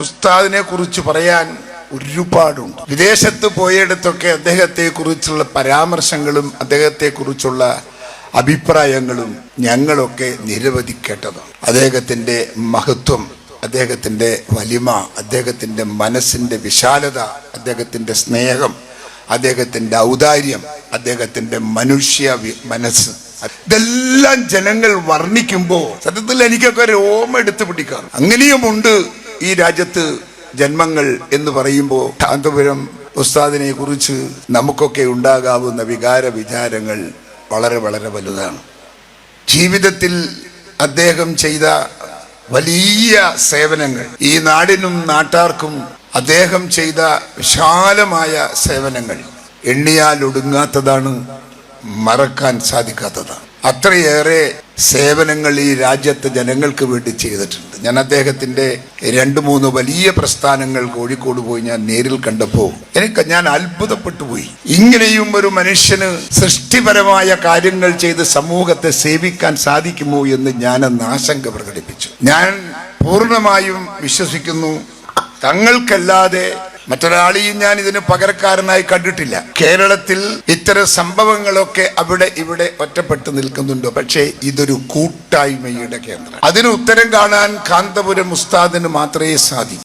ഉസ്താദിനെ കുറിച്ച് പറയാൻ ഒരുപാടുണ്ട്. വിദേശത്ത് പോയിടത്തൊക്കെ അദ്ദേഹത്തെ കുറിച്ചുള്ള പരാമർശങ്ങളും അദ്ദേഹത്തെ കുറിച്ചുള്ള അഭിപ്രായങ്ങളും ഞങ്ങളൊക്കെ നിരവധി കേട്ടതാണ്. അദ്ദേഹത്തിന്റെ മഹത്വം അദ്ദേഹത്തിന്റെ വലിമ അദ്ദേഹത്തിന്റെ മനസ്സിന്റെ വിശാലത അദ്ദേഹത്തിന്റെ സ്നേഹം അദ്ദേഹത്തിന്റെ ഔദാര്യം അദ്ദേഹത്തിന്റെ മനുഷ്യ മനസ്സ്. ഇതെല്ലാം ജനങ്ങൾ വർണിക്കുമ്പോൾ സത്യത്തിൽ എനിക്കൊക്കെ ഒരു ഓമ എടുത്തു പിടിക്കാം അങ്ങനെയുമുണ്ട് ഈ രാജ്യത്ത് ജന്മങ്ങൾ എന്ന് പറയുമ്പോൾ കാന്തപുരം ഉസ്താദിനെ കുറിച്ച് നമുക്കൊക്കെ ഉണ്ടാകാവുന്ന വികാര വിചാരങ്ങൾ വളരെ വളരെ വലുതാണ്. ജീവിതത്തിൽ അദ്ദേഹം ചെയ്ത വലിയ സേവനങ്ങൾ ഈ നാടിനും നാട്ടാർക്കും അദ്ദേഹം ചെയ്ത വിശാലമായ സേവനങ്ങൾ എണ്ണിയാൽ ഒടുങ്ങാത്തതാണ് മറക്കാൻ സാധിക്കാത്തതാണ്. അത്രയേറെ സേവനങ്ങൾ ഈ രാജ്യത്തെ ജനങ്ങൾക്ക് വേണ്ടി ചെയ്തിട്ടുണ്ട്. ഞാൻ അദ്ദേഹത്തിന്റെ രണ്ട് മൂന്ന് വലിയ പ്രസ്ഥാനങ്ങൾ കോഴിക്കോട് പോയി ഞാൻ നേരിൽ കണ്ടപ്പോൾ എനിക്ക് ഞാൻ അത്ഭുതപ്പെട്ടു പോയി. ഇങ്ങനെയും ഒരു മനുഷ്യന് സൃഷ്ടിപരമായ കാര്യങ്ങൾ ചെയ്ത് സമൂഹത്തെ സേവിക്കാൻ സാധിക്കുമോ എന്ന് ഞാൻ അന്ന് ആശങ്ക പ്രകടിപ്പിച്ചു. ഞാൻ പൂർണമായും വിശ്വസിക്കുന്നു. തങ്ങൾക്കല്ലാതെ മറ്റൊരാളെയും ഞാൻ ഇതിന് പകരക്കാരനായി കണ്ടിട്ടില്ല. കേരളത്തിൽ ഇത്തരം സംഭവങ്ങളൊക്കെ അവിടെ ഇവിടെ ഒറ്റപ്പെട്ടു നിൽക്കുന്നുണ്ട്. പക്ഷേ ഇതൊരു കൂട്ടായ്മയുടെ കേന്ദ്രം. അതിന് ഉത്തരം കാണാൻ കാന്തപുരം ഉസ്താദിന് മാത്രമേ സാധിക്കൂ.